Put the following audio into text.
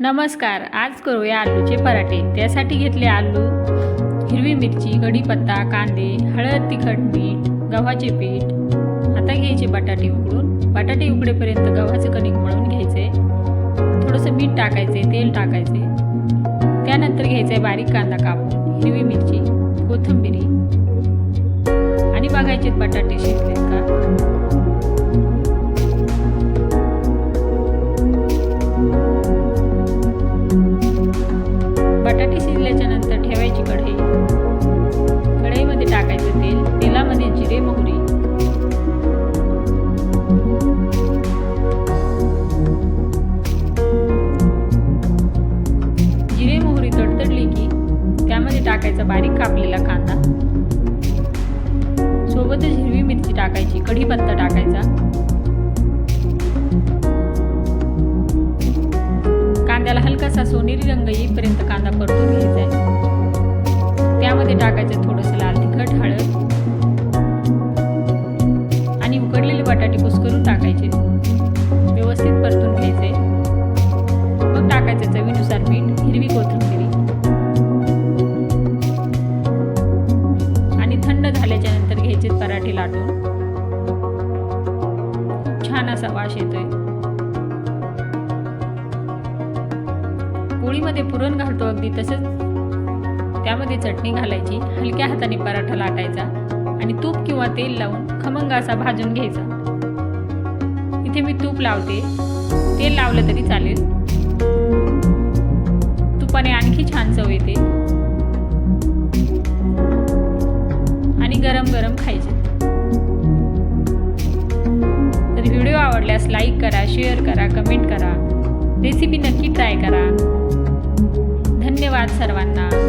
नमस्कार आज करूया आलूचे पराठे. त्यासाठी घेतले आलू हिरवी मिरची कढीपत्ता कांदे हळद तिखट मीठ गव्हाचे पीठ. आता घ्यायचे बटाटे उकडून. बटाटे उकडेपर्यंत गव्हाचं कणिक मळून घ्यायचे. थोडंसं मीठ टाकायचे तेल टाकायचे. त्यानंतर घ्यायचे बारीक कांदा कापून हिरवी मिरची कोथिंबिरी. आणि बघायचे बटाटे शिजलेत का? तडतडली की त्यामध्ये टाकायचा बारीक कापलेला कांदा. सोबतच हिरवी मिरची टाकायची कढीपत्ता टाकायचा. कांद्याला हलकासा सोनेरी रंग येईपर्यंत कांदा परतून घ्यायचा आहे. त्यामध्ये टाकायचं थोडंसं लाल तिखट हळद आणि उकडलेले बटाटे कुस्करून टाकायचे. झाल्याच्यानंतर घ्यायचे पराठे लाटून. खूप छान असा वास येतोय. पोळीमध्ये पुरण घालतो अगदी तसंच. त्यामध्ये चटणी घालायची हलक्या हाताने पराठा लाटायचा आणि तूप किंवा तेल लावून खमंग असा भाजून घ्यायचा. इथे मी तूप लावते. तेल लावलं तरी चालेल. तुपाने आणखी छान चव येते. गरम गरम खायचे. तर व्हिडिओ आवडल्यास लाईक करा शेअर करा कमेंट करा. रेसिपी नक्की ट्राय करा. धन्यवाद सर्वांना.